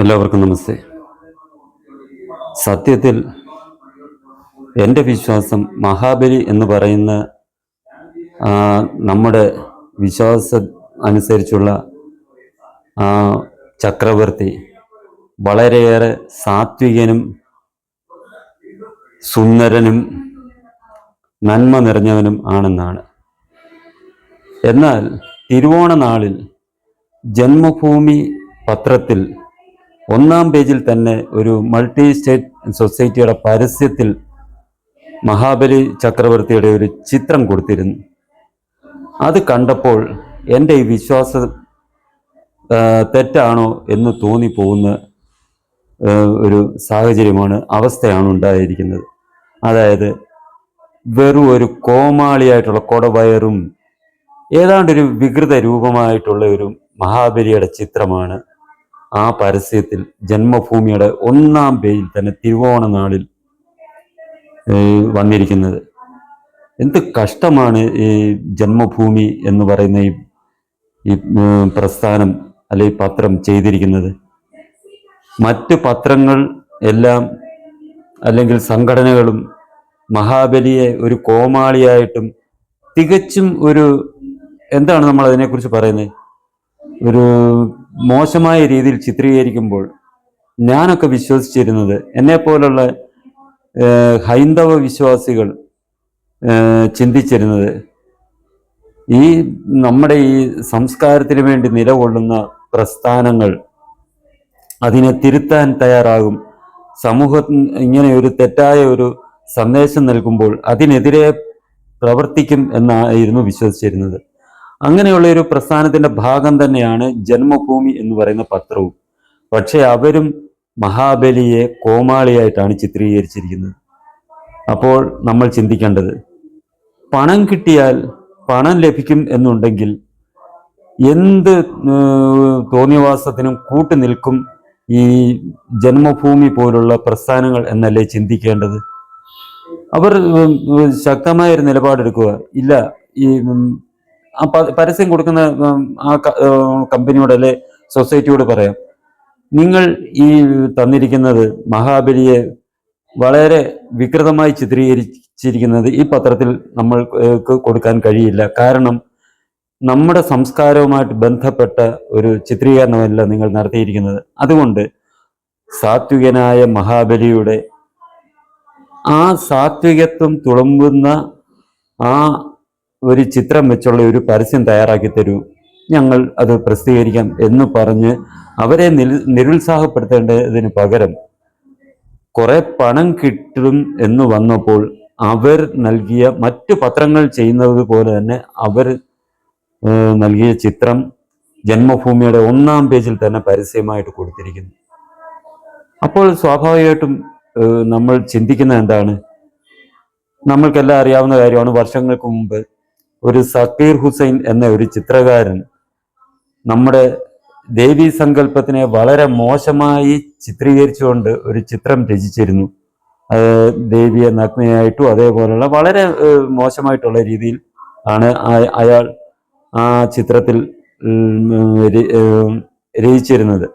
എല്ലാവർക്കും നമസ്തേ. സത്യത്തിൽ എന്റെ വിശ്വാസം മഹാബലി എന്ന് പറയുന്ന നമ്മുടെ വിശ്വാസ അനുസരിച്ചുള്ള ചക്രവർത്തി വളരെയേറെ സാത്വികനും സുന്ദരനും നന്മ നിറഞ്ഞവനും ആണെന്നാണ്. എന്നാൽ തിരുവോണ നാളിൽ ജന്മഭൂമി പത്രത്തിൽ ഒന്നാം പേജിൽ തന്നെ ഒരു മൾട്ടി സ്റ്റേറ്റ് സൊസൈറ്റിയുടെ പരസ്യത്തിൽ മഹാബലി ചക്രവർത്തിയുടെ ഒരു ചിത്രം കൊടുത്തിരുന്നു. അത് കണ്ടപ്പോൾ എന്റെ ഈ വിശ്വാസം തെറ്റാണോ എന്ന് തോന്നിപ്പോകുന്ന ഒരു സാഹചര്യമാണ് അവസ്ഥയാണ് ഉണ്ടായിരിക്കുന്നത്. അതായത് വെറും ഒരു കോമാളിയായിട്ടുള്ള കൊടവയറും ഏതാണ്ടൊരു വികൃത രൂപമായിട്ടുള്ള ഒരു മഹാബലിയുടെ ചിത്രമാണ് ആ പരസ്യത്തിൽ ജന്മഭൂമിയുടെ ഒന്നാം പേജിൽ തന്നെ തിരുവോണ നാളിൽ വന്നിരിക്കുന്നത്. എന്ത് കഷ്ടമാണ് ഈ ജന്മഭൂമി എന്ന് പറയുന്ന ഈ ഈ പ്രസ്ഥാനം അല്ലെ പത്രം ചെയ്തിരിക്കുന്നത്. മറ്റ് പത്രങ്ങൾ എല്ലാം അല്ലെങ്കിൽ സംഘടനകളും മഹാബലിയെ ഒരു കോമാളിയായിട്ടും തികച്ചും ഒരു എന്താണ് നമ്മൾ അതിനെക്കുറിച്ച് പറയുന്നത്? ഒരു മോശമായ രീതിയിൽ ചിത്രീകരിക്കുമ്പോൾ ഞാനൊക്കെ വിശ്വസിച്ചിരുന്നത് എന്നെ പോലുള്ള ഹൈന്ദവ വിശ്വാസികൾ ചിന്തിച്ചിരുന്നത്. ഈ നമ്മുടെ ഈ സംസ്കാരത്തിന് വേണ്ടി നിലകൊള്ളുന്ന പ്രസ്ഥാനങ്ങൾ അതിനെ തിരുത്താൻ തയ്യാറാകും. സമൂഹം ഇങ്ങനെ ഒരു തെറ്റായ ഒരു സന്ദേശം നൽകുമ്പോൾ അതിനെതിരെ പ്രവർത്തിക്കും എന്നായിരുന്നു വിശ്വസിച്ചിരുന്നത്. അങ്ങനെയുള്ള ഒരു പ്രസ്ഥാനത്തിന്റെ ഭാഗം തന്നെയാണ് ജന്മഭൂമി എന്ന് പറയുന്ന പത്രവും. പക്ഷെ അവരും മഹാബലിയെ കോമാളിയായിട്ടാണ് ചിത്രീകരിച്ചിരിക്കുന്നത്. അപ്പോൾ നമ്മൾ ചിന്തിക്കേണ്ടത് പണം കിട്ടിയാൽ പണം ലഭിക്കും എന്നുണ്ടെങ്കിൽ എന്ത് തോന്നിയവാസത്തിനും കൂട്ടു നിൽക്കും ഈ ജന്മഭൂമി പോലുള്ള പ്രസ്ഥാനങ്ങൾ എന്നല്ലേ ചിന്തിക്കേണ്ടത്? അവർ ഉം, ഉം, ശക്തമായ ഒരു നിലപാടെടുക്കുക. ഇല്ല ഈ ആ പരസ്യം കൊടുക്കുന്ന ആ കമ്പനിയോട് അല്ലെ സൊസൈറ്റിയോട് പറയാം. നിങ്ങൾ ഈ തന്നിരിക്കുന്നത് മഹാബലിയെ വളരെ വികൃതമായി ചിത്രീകരിച്ചിരിക്കുന്നത് ഈ പത്രത്തിൽ നമ്മൾക്ക് കൊടുക്കാൻ കഴിയില്ല. കാരണം നമ്മുടെ സംസ്കാരവുമായിട്ട് ബന്ധപ്പെട്ട ഒരു ചിത്രീകരണമല്ല നിങ്ങൾ നടത്തിയിരിക്കുന്നത്. അതുകൊണ്ട് സാത്വികനായ മഹാബലിയുടെ ആ സാത്വികത്വം തുളുമ്പുന്ന ആ ഒരു ചിത്രം വെച്ചുള്ള ഒരു പരസ്യം തയ്യാറാക്കി തരൂ. ഞങ്ങൾ അത് പ്രസിദ്ധീകരിക്കാം എന്ന് പറഞ്ഞ് അവരെ നിരുത്സാഹപ്പെടുത്തേണ്ടതിന് പകരം കുറെ പണം കിട്ടും എന്ന് വന്നപ്പോൾ അവർ നൽകിയ മറ്റു പത്രങ്ങൾ ചെയ്യുന്നത് പോലെ തന്നെ അവർ നൽകിയ ചിത്രം ജന്മഭൂമിയുടെ ഒന്നാം പേജിൽ തന്നെ പരസ്യമായിട്ട് കൊടുത്തിരിക്കുന്നു. അപ്പോൾ സ്വാഭാവികമായിട്ടും നമ്മൾ ചിന്തിക്കുന്നത് എന്താണ്? നമ്മൾക്കെല്ലാം അറിയാവുന്ന കാര്യമാണ് വർഷങ്ങൾക്ക് മുമ്പ് ഒരു സക്കീർ ഹുസൈൻ എന്ന ഒരു ചിത്രകാരൻ നമ്മുടെ ദേവീ സങ്കല്പത്തിനെ വളരെ മോശമായി ചിത്രീകരിച്ചുകൊണ്ട് ഒരു ചിത്രം രചിച്ചിരുന്നു. ദേവിയെ നഗ്നയായിട്ടും അതേപോലുള്ള വളരെ മോശമായിട്ടുള്ള രീതിയിൽ ആണ് അയാൾ ആ ചിത്രത്തിൽ രചിച്ചിരുന്നത്.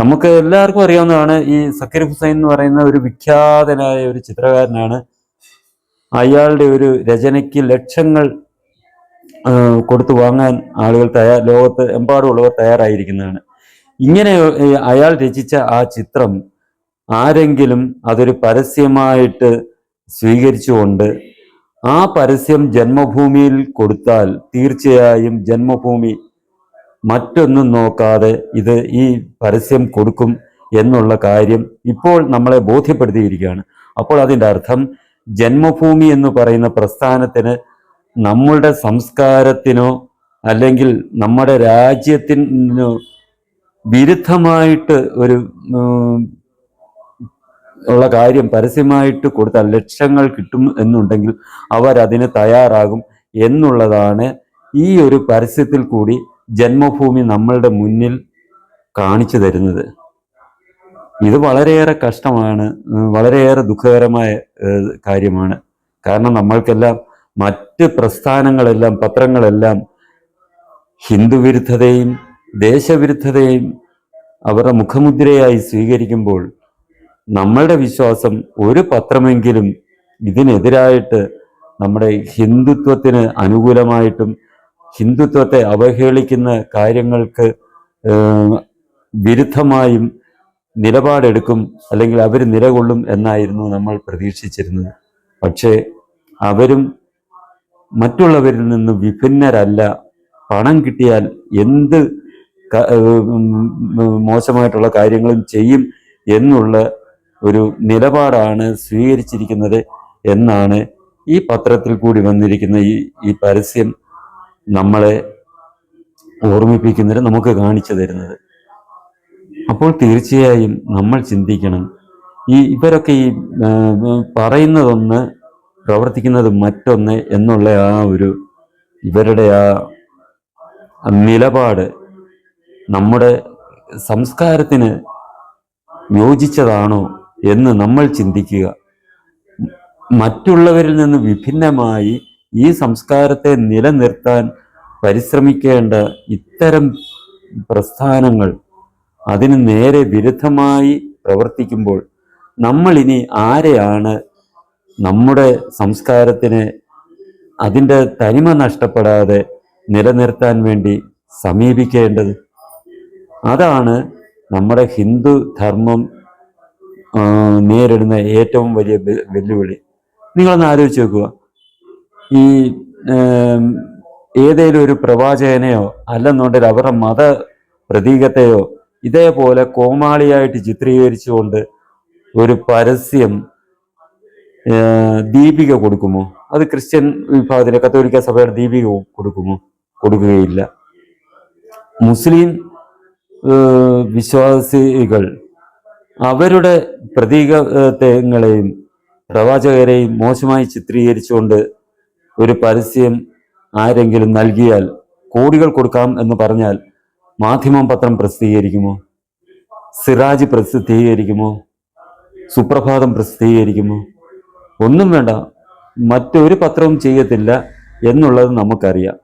നമുക്ക് എല്ലാവർക്കും അറിയാവുന്നതാണ് ഈ സക്കീർ ഹുസൈൻ എന്ന് പറയുന്ന ഒരു വിഖ്യാതനായ ഒരു ചിത്രകാരനാണ് അയാളുടെ ഒരു രചനയ്ക്ക് ലക്ഷങ്ങൾ കൊടുത്തു വാങ്ങാൻ ആളുകൾ തയ്യാർ ലോകത്ത് എമ്പാടുമുള്ളവർ തയ്യാറായിരിക്കുന്നതാണ്. ഇങ്ങനെ അയാൾ രചിച്ച ആ ചിത്രം ആരെങ്കിലും അതൊരു പരസ്യമായിട്ട് സ്വീകരിച്ചുകൊണ്ട് ആ പരസ്യം ജന്മഭൂമിയിൽ കൊടുത്താൽ തീർച്ചയായും ജന്മഭൂമി മറ്റൊന്നും നോക്കാതെ ഇത് ഈ പരസ്യം കൊടുക്കും എന്നുള്ള കാര്യം ഇപ്പോൾ നമ്മളെ ബോധ്യപ്പെടുത്തിയിരിക്കുകയാണ്. അപ്പോൾ അതിന്റെ അർത്ഥം ജന്മഭൂമി എന്ന് പറയുന്ന പ്രസ്ഥാനത്തിന് നമ്മളുടെ സംസ്കാരത്തിനോ അല്ലെങ്കിൽ നമ്മുടെ രാജ്യത്തിനോ വിരുദ്ധമായിട്ട് ഒരു ഉള്ള കാര്യം പരസ്യമായിട്ട് കൊടുത്താൽ ലക്ഷങ്ങൾ കിട്ടും എന്നുണ്ടെങ്കിൽ അവരതിന് തയ്യാറാകും എന്നുള്ളതാണ് ഈ ഒരു പരസ്യത്തിൽ കൂടി ജന്മഭൂമി നമ്മളുടെ മുന്നിൽ കാണിച്ചു തരുന്നത്. ഇത് വളരെയേറെ കഷ്ടമാണ് വളരെയേറെ ദുഃഖകരമായ കാര്യമാണ്. കാരണം നമ്മൾക്കെല്ലാം മറ്റ് പ്രസ്ഥാനങ്ങളെല്ലാം പത്രങ്ങളെല്ലാം ഹിന്ദുവിരുദ്ധതയും ദേശവിരുദ്ധതയും അവരുടെ മുഖമുദ്രയായി സ്വീകരിക്കുമ്പോൾ നമ്മളുടെ വിശ്വാസം ഒരു പത്രമെങ്കിലും ഇതിനെതിരായിട്ട് നമ്മുടെ ഹിന്ദുത്വത്തിന് അനുകൂലമായിട്ടും ഹിന്ദുത്വത്തെ അവഹേളിക്കുന്ന കാര്യങ്ങൾക്ക് വിരുദ്ധമായും നിലപാടെടുക്കും അല്ലെങ്കിൽ അവർ നിലകൊള്ളും എന്നായിരുന്നു നമ്മൾ പ്രതീക്ഷിച്ചിരുന്നത്. പക്ഷേ അവരും മറ്റുള്ളവരിൽ നിന്ന് വിഭിന്നരല്ല. പണം കിട്ടിയാൽ എന്ത് മോശമായിട്ടുള്ള കാര്യങ്ങളും ചെയ്യും എന്നുള്ള ഒരു നിലപാടാണ് സ്വീകരിച്ചിരിക്കുന്നത് എന്നാണ് ഈ പത്രത്തിൽ കൂടി വന്നിരിക്കുന്ന ഈ ഈ പരസ്യം നമ്മളെ ഓർമ്മിപ്പിക്കുന്നതിന് നമുക്ക് കാണിച്ചു തരുന്നത്. അപ്പോൾ തീർച്ചയായും നമ്മൾ ചിന്തിക്കണം. ഈ ഇവരൊക്കെ ഈ പറയുന്നതൊന്ന് പ്രവർത്തിക്കുന്നത് മറ്റൊന്ന് എന്നുള്ള ആ ഒരു ഇവരുടെ ആ നിലപാട് നമ്മുടെ സംസ്കാരത്തിന് യോജിച്ചതാണോ എന്ന് നമ്മൾ ചിന്തിക്കുക. മറ്റുള്ളവരിൽ നിന്ന് വിഭിന്നമായി ഈ സംസ്കാരത്തെ നിലനിർത്താൻ പരിശ്രമിക്കേണ്ട ഇത്തരം പ്രസ്ഥാനങ്ങൾ അതിന് നേരെ വിരുദ്ധമായി പ്രവർത്തിക്കുമ്പോൾ നമ്മൾ ഇനി ആരെയാണ് നമ്മുടെ സംസ്കാരത്തിന് അതിന്റെ തനിമ നഷ്ടപ്പെടാതെ നിലനിർത്താൻ വേണ്ടി സമീപിക്കേണ്ടത്? അതാണ് നമ്മുടെ ഹിന്ദു ധർമ്മം നേരിടുന്ന ഏറ്റവും വലിയ വെല്ലുവിളി. നിങ്ങളൊന്ന് ആലോചിച്ച് നോക്കുക. ഈ ഏതെങ്കിലും ഒരു പ്രവാചകനെയോ അല്ലെന്നുണ്ടെങ്കിൽ അവരുടെ മത പ്രതീകത്തെയോ ഇതേപോലെ കോമാളിയായിട്ട് ചിത്രീകരിച്ചുകൊണ്ട് ഒരു പരസ്യം ദീപിക കൊടുക്കുമോ? അത് ക്രിസ്ത്യൻ വിഭാഗത്തിലെ കത്തോലിക്ക സഭയുടെ ദീപിക കൊടുക്കുമോ? കൊടുക്കുകയില്ല. മുസ്ലിം വിശ്വാസികൾ അവരുടെ പ്രതീകങ്ങളെയും പ്രവാചകരെയും മോശമായി ചിത്രീകരിച്ചുകൊണ്ട് ഒരു പരസ്യം ആരെങ്കിലും നൽകിയാൽ കോടികൾ കൊടുക്കാം എന്ന് പറഞ്ഞാൽ മാധ്യമം പത്രം പ്രസിദ്ധീകരിക്കുമോ? സിറാജ് പ്രസിദ്ധീകരിക്കുമോ? സുപ്രഭാതം പ്രസിദ്ധീകരിക്കുമോ? ഒന്നും വേണ്ട. മറ്റൊരു പത്രവും ചെയ്യത്തില്ല എന്നുള്ളത് നമുക്കറിയാം.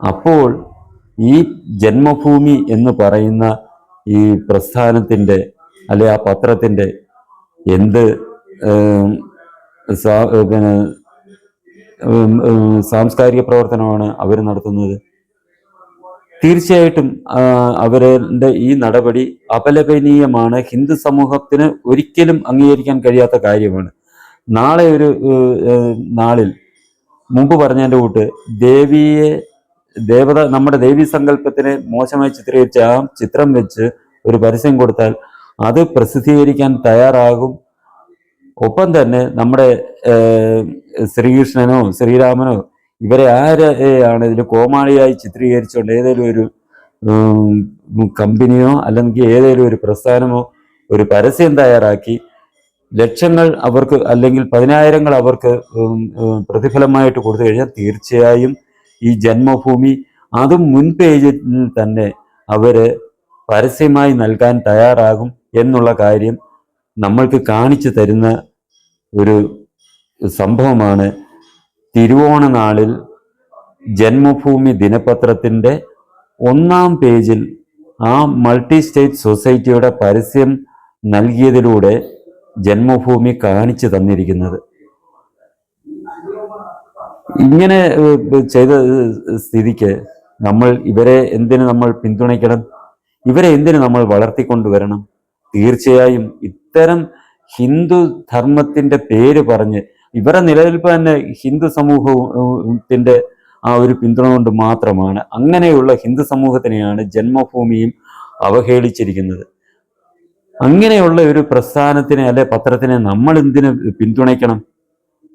അപ്പോൾ ഈ ജന്മഭൂമി എന്ന് പറയുന്ന ഈ പ്രസ്ഥാനത്തിന്റെ അല്ലെ ആ പത്രത്തിന്റെ എന്ത് പിന്നെ സാംസ്കാരിക പ്രവർത്തനമാണ് അവർ നടത്തുന്നത്? തീർച്ചയായിട്ടും അവരുടെ ഈ നടപടി അപലപനീയമാണ്. ഹിന്ദു സമൂഹത്തിന് ഒരിക്കലും അംഗീകരിക്കാൻ കഴിയാത്ത കാര്യമാണ്. നാളെ ഒരു നാളിൽ മുമ്പ് പറഞ്ഞതിന്റെ കൂട്ട് ദേവിയെ ദേവത നമ്മുടെ ദേവി സങ്കല്പത്തിനെ മോശമായി ചിത്രീകരിച്ച ആ ചിത്രം വെച്ച് ഒരു പരസ്യം കൊടുത്താൽ അത് പ്രസിദ്ധീകരിക്കാൻ തയ്യാറാകും. ഒപ്പം തന്നെ നമ്മുടെ ശ്രീകൃഷ്ണനോ ശ്രീരാമനോ ഇവരെ ആരെയാണ് ഇതിൽ കോമാളിയായി ചിത്രീകരിച്ചുകൊണ്ട് ഏതെങ്കിലും ഒരു കമ്പനിയോ അല്ലെങ്കിൽ ഏതെങ്കിലും ഒരു പ്രസ്ഥാനമോ ഒരു പരസ്യം തയ്യാറാക്കി ലക്ഷങ്ങൾ അവർക്ക് അല്ലെങ്കിൽ പതിനായിരങ്ങൾ അവർക്ക് പ്രതിഫലമായിട്ട് കൊടുത്തു കഴിഞ്ഞാൽ തീർച്ചയായും ഈ ജന്മഭൂമി അതും മുൻ പേജിൽ തന്നെ അവർ പരസ്യമായി നൽകാൻ തയ്യാറാകും എന്നുള്ള കാര്യം നമ്മൾക്ക് കാണിച്ചു തരുന്ന ഒരു സംഭവമാണ് തിരുവോണ നാളിൽ ജന്മഭൂമി ദിനപത്രത്തിന്റെ ഒന്നാം പേജിൽ ആ മൾട്ടി സ്റ്റേറ്റ് സൊസൈറ്റിയുടെ പരസ്യം നൽകിയതിലൂടെ ജന്മഭൂമി കാണിച്ചു തന്നിരിക്കുന്നത്. ഇങ്ങനെ ചെയ്ത സ്ഥിതിക്ക് നമ്മൾ ഇവരെ എന്തിനു നമ്മൾ പിന്തുണയ്ക്കണം? ഇവരെ എന്തിനു നമ്മൾ വളർത്തിക്കൊണ്ടുവരണം തീർച്ചയായും ഇത്തരം ഹിന്ദു ധർമ്മത്തിന്റെ പേര് പറഞ്ഞ് ഇവരുടെ നിലനിൽപ്പ് തന്നെ ഹിന്ദു സമൂഹത്തിന്റെ ആ ഒരു പിന്തുണ കൊണ്ട് മാത്രമാണ്. അങ്ങനെയുള്ള ഹിന്ദു സമൂഹത്തിനെയാണ് ജന്മഭൂമിയും അവഹേളിച്ചിരിക്കുന്നത്. അങ്ങനെയുള്ള ഒരു പ്രസ്ഥാനത്തിനെ അല്ലെ പത്രത്തിനെ നമ്മൾ എന്തിനു പിന്തുണയ്ക്കണം?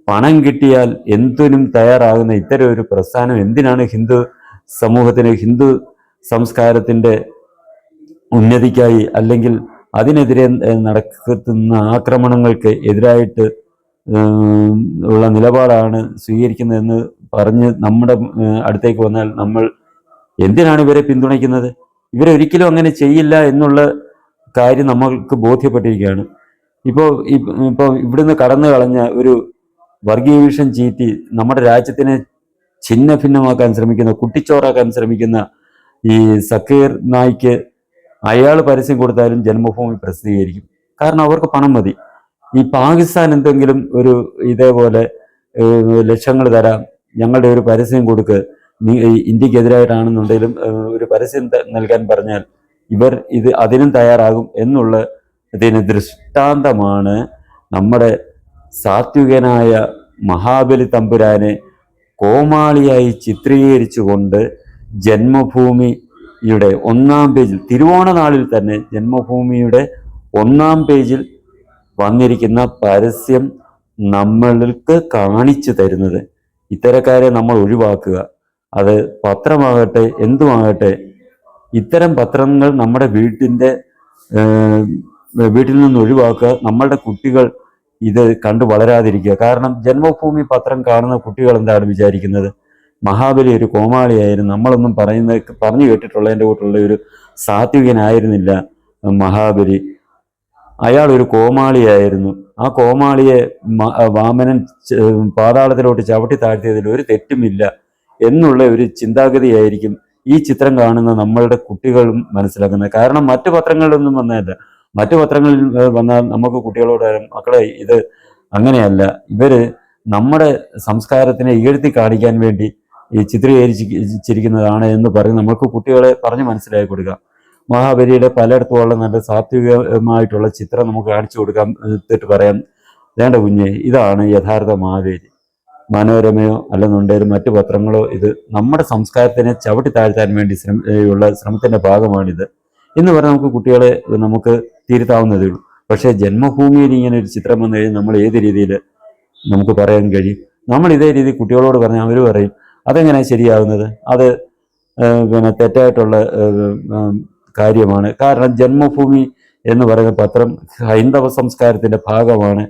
പണം കിട്ടിയാൽ എന്തിനും തയ്യാറാകുന്ന ഇത്തരം ഒരു പ്രസ്ഥാനം എന്തിനാണ് ഹിന്ദു സമൂഹത്തിന് ഹിന്ദു സംസ്കാരത്തിന്റെ ഉന്നതിക്കായി അല്ലെങ്കിൽ അതിനെതിരെ നടക്കുന്ന ആക്രമണങ്ങൾക്ക് എതിരായിട്ട് ഉള്ള നിലപാടാണ് സ്വീകരിക്കുന്നതെന്ന് പറഞ്ഞ് നമ്മുടെ അടുത്തേക്ക് വന്നാൽ നമ്മൾ എന്തിനാണ് ഇവരെ പിന്തുണയ്ക്കുന്നത്? ഇവരൊരിക്കലും അങ്ങനെ ചെയ്യില്ല എന്നുള്ള കാര്യം നമ്മൾക്ക് ബോധ്യപ്പെട്ടിരിക്കുകയാണ്. ഇപ്പോൾ ഇപ്പോൾ ഇവിടുന്ന് കടന്നു കളഞ്ഞ ഒരു വർഗീയ വിഷം ചീറ്റി നമ്മുടെ രാജ്യത്തിനെ ഛിന്ന ഭിന്നമാക്കാൻ ശ്രമിക്കുന്ന കുട്ടിച്ചോറാക്കാൻ ശ്രമിക്കുന്ന ഈ സക്കീർ നായിക്ക് അയാൾ പരസ്യം കൊടുത്താലും ജന്മഭൂമി പ്രസിദ്ധീകരിക്കും. കാരണം അവർക്ക് പണം മതി. ഈ പാകിസ്ഥാൻ എന്തെങ്കിലും ഒരു ഇതേപോലെ ലക്ഷങ്ങൾ തരാം ഞങ്ങളുടെ ഒരു പരസ്യം കൊടുക്ക് ഇന്ത്യക്കെതിരായിട്ടാണെന്നുണ്ടെങ്കിലും ഒരു പരസ്യം നൽകാൻ പറഞ്ഞാൽ ഇവർ ഇത് അതിനും തയ്യാറാകും എന്നുള്ള ഇതിന് ദൃഷ്ടാന്തമാണ് നമ്മുടെ സാത്വികനായ മഹാബലി തമ്പുരാനെ കോമാളിയായി ചിത്രീകരിച്ചുകൊണ്ട് ജന്മഭൂമിയുടെ ഒന്നാം പേജിൽ തിരുവോണ നാളിൽ തന്നെ ജന്മഭൂമിയുടെ ഒന്നാം പേജിൽ വന്നിരിക്കുന്ന പരസ്യം നമ്മൾക്ക് കാണിച്ചു തരുന്നത്. ഇത്തരക്കാരെ നമ്മൾ ഒഴിവാക്കുക. അത് പത്രമാകട്ടെ എന്തുമാകട്ടെ ഇത്തരം പത്രങ്ങൾ നമ്മുടെ വീട്ടിന്റെ വീട്ടിൽ നിന്ന് ഒഴിവാക്കുക. നമ്മളുടെ കുട്ടികൾ ഇത് കണ്ടു വളരാതിരിക്കുക. കാരണം ജന്മഭൂമി പത്രം കാണുന്ന കുട്ടികൾ എന്താണ് വിചാരിക്കുന്നത്? മഹാബലി ഒരു കോമാളിയായിരുന്നു. നമ്മളൊന്നും പറയുന്ന പറഞ്ഞു കേട്ടിട്ടുള്ളതിന്റെ കൂട്ടുള്ള ഒരു സാത്വികനായിരുന്നില്ല മഹാബലി. അയാൾ ഒരു കോമാളിയായിരുന്നു. ആ കോമാളിയെ വാമനൻ പാതാളത്തിലോട്ട് ചവിട്ടി താഴ്ത്തിയതിൽ ഒരു തെറ്റുമില്ല എന്നുള്ള ഒരു ചിന്താഗതിയായിരിക്കും ഈ ചിത്രം കാണുന്ന നമ്മളുടെ കുട്ടികളും മനസ്സിലാക്കുന്നത്. കാരണം മറ്റു പത്രങ്ങളിലൊന്നും വന്നതല്ല. മറ്റു പത്രങ്ങളിൽ വന്നാൽ നമുക്ക് കുട്ടികളോട് മക്കളെ ഇത് അങ്ങനെയല്ല. ഇവർ നമ്മുടെ സംസ്കാരത്തിനെ ഇകഴ്ത്തി കാണിക്കാൻ വേണ്ടി ഈ ചിത്രീകരിച്ചിരിക്കുന്നതാണ് എന്ന് പറഞ്ഞ് നമുക്ക് കുട്ടികളെ പറഞ്ഞ് മനസ്സിലാക്കി കൊടുക്കാം. മഹാബലിയുടെ പലയിടത്തുമുള്ള നല്ല സാത്വികമായിട്ടുള്ള ചിത്രം നമുക്ക് കാണിച്ചു കൊടുക്കാൻ എന്നിട്ട് പറയാം. വേണ്ട കുഞ്ഞെ ഇതാണ് യഥാർത്ഥ മഹാബലി മനോരമയോ അല്ലെന്നുണ്ടെങ്കിലും മറ്റു പത്രങ്ങളോ ഇത് നമ്മുടെ സംസ്കാരത്തിനെ ചവിട്ടി താഴ്ത്താൻ വേണ്ടി ശ്രമ ഉള്ള ശ്രമത്തിന്റെ ഭാഗമാണിത്. എന്ന് പറഞ്ഞാൽ നമുക്ക് കുട്ടികളെ നമുക്ക് തിരുത്താവുന്നതേ ഉള്ളൂ. പക്ഷേ ജന്മഭൂമിയിൽ ഇങ്ങനെ ഒരു ചിത്രം വന്നു കഴിഞ്ഞാൽ നമ്മൾ ഏത് രീതിയിൽ നമുക്ക് പറയാൻ കഴിയും? നമ്മൾ ഇതേ രീതി കുട്ടികളോട് പറഞ്ഞാൽ അവർ പറയും. അതെങ്ങനെയാണ് ശരിയാവുന്നത്? അത് പിന്നെ തെറ്റായിട്ടുള്ള കാര്യമാണ്. കാരണം ജന്മഭൂമി എന്ന് പറയുന്ന പത്രം ഹൈന്ദവ സംസ്കാരത്തിന്റെ ഭാഗമാണ്.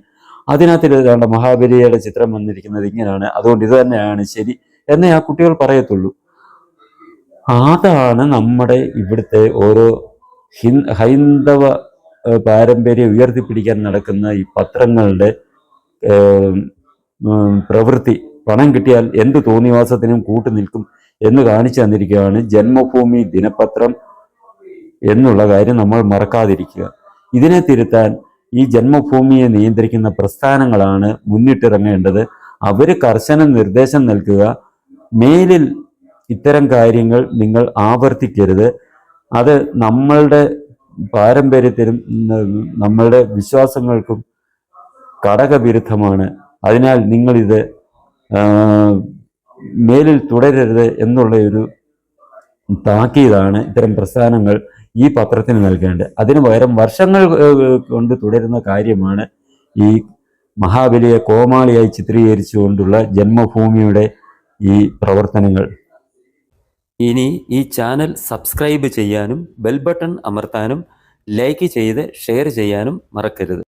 അതിനകത്ത് ഏതാണ്ട് മഹാബലിയുടെ ചിത്രം വന്നിരിക്കുന്നത് ഇങ്ങനെയാണ്. അതുകൊണ്ട് ഇത് തന്നെയാണ് ശരി എന്നേ ആ കുട്ടികൾ പറയത്തുള്ളൂ. അതാണ് നമ്മുടെ ഇവിടുത്തെ ഓരോ ഹിൻ ഹൈന്ദവ പാരമ്പര്യം ഉയർത്തിപ്പിടിക്കാൻ നടക്കുന്ന ഈ പത്രങ്ങളുടെ പ്രവൃത്തി. പണം കിട്ടിയാൽ എന്ത് തോന്നിവാസത്തിനും കൂട്ടുനിൽക്കും എന്ന് കാണിച്ചു തന്നിരിക്കുകയാണ് ജന്മഭൂമി ദിനപത്രം. എന്നുള്ള കാര്യം നമ്മൾ മറക്കാതിരിക്കുക. ഇതിനെ തിരുത്താൻ ഈ ജന്മഭൂമിയെ നിയന്ത്രിക്കുന്ന പ്രസ്ഥാനങ്ങളാണ് മുന്നിട്ടിറങ്ങേണ്ടത്. അവർ കർശന നിർദ്ദേശം നൽകുക. മേലിൽ ഇത്തരം കാര്യങ്ങൾ നിങ്ങൾ ആവർത്തിക്കരുത്. അത് നമ്മളുടെ പാരമ്പര്യത്തിനും നമ്മളുടെ വിശ്വാസങ്ങൾക്കും കടകവിരുദ്ധമാണ്. അതിനാൽ നിങ്ങളിത് മേലിൽ തുടരരുത് എന്നുള്ള ഒരു താക്കീതാണ് ഇത്തരം പ്രസ്ഥാനങ്ങൾ. ഈ പത്രത്തിന് നൽകേണ്ടത്. അതിനു പകരം വർഷങ്ങൾ കൊണ്ട് തുടരുന്ന കാര്യമാണ് ഈ മഹാബലിയെ കോമാളിയായി ചിത്രീകരിച്ചുകൊണ്ടുള്ള ജന്മഭൂമിയുടെ ഈ പ്രവർത്തനങ്ങൾ. ഇനി ഈ ചാനൽ സബ്സ്ക്രൈബ് ചെയ്യാനും ബെൽ ബട്ടൺ അമർത്താനും ലൈക്ക് ചെയ്ത് ഷെയർ ചെയ്യാനും മറക്കരുത്.